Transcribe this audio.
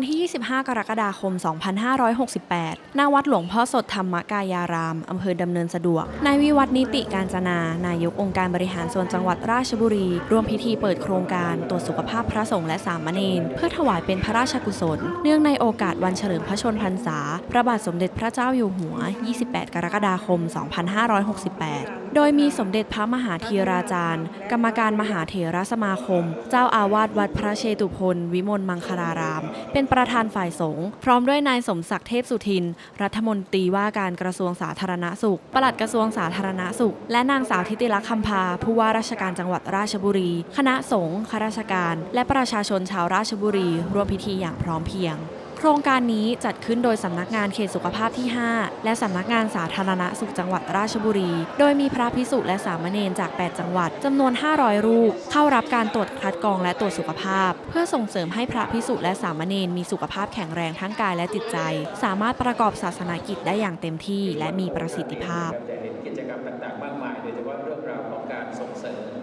วันที่ 25 กรกฎาคม 2568 ณ วัดหลวงพ่อสดธรรมกายาราม อำเภอดำเนินสะดวก นายวิวัฒน์นิติการจนา นายกองค์การบริหารส่วนจังหวัดราชบุรี ร่วมพิธีเปิดโครงการตรวจสุขภาพพระสงฆ์และสามเณรเพื่อถวายเป็นพระราชกุศล เนื่องในโอกาสวันเฉลิมพระชนพรรษา พระบาทสมเด็จพระเจ้าอยู่หัว 28 กรกฎาคม 2568 โดยมีสมเด็จพระมหาธีราจารย์ กรรมการมหาเถรสมาคม เจ้าอาวาสวัดพระเชตุพนวิมลมังคลาราม เป็นประธานฝ่ายสงฆ์พร้อมด้วยนายสมศักดิ์เทพสุทิน รัฐมนตรีว่าการกระทรวงสาธารณสุข ปลัดกระทรวงสาธารณสุข และนางสาวทิติลักษณ์คำพาผู้ว่าราชการจังหวัดราชบุรี คณะสงฆ์ข้าราชการ และประชาชนชาวราชบุรีร่วมพิธีอย่างพร้อมเพรียง โครงการนี้จัดขึ้นโดยสำนักงานเขตสุขภาพที่ 5 และสำนักงานสาธารณสุขจังหวัดราชบุรี โดยมีพระพิสุและสามเณรจาก 8 จังหวัดจำนวน 500 รูป เข้ารับการตรวจคัดกรองและตรวจสุขภาพ เพื่อส่งเสริมให้พระพิสุและสามเณรมีสุขภาพแข็งแรงทั้งกายและจิตใจ สามารถประกอบศาสนากิจได้อย่างเต็มที่และมีประสิทธิภาพแต่เห็นกิจกรรมต่างๆมากมายโดยเฉพาะเรื่องราวของการส่งเสริม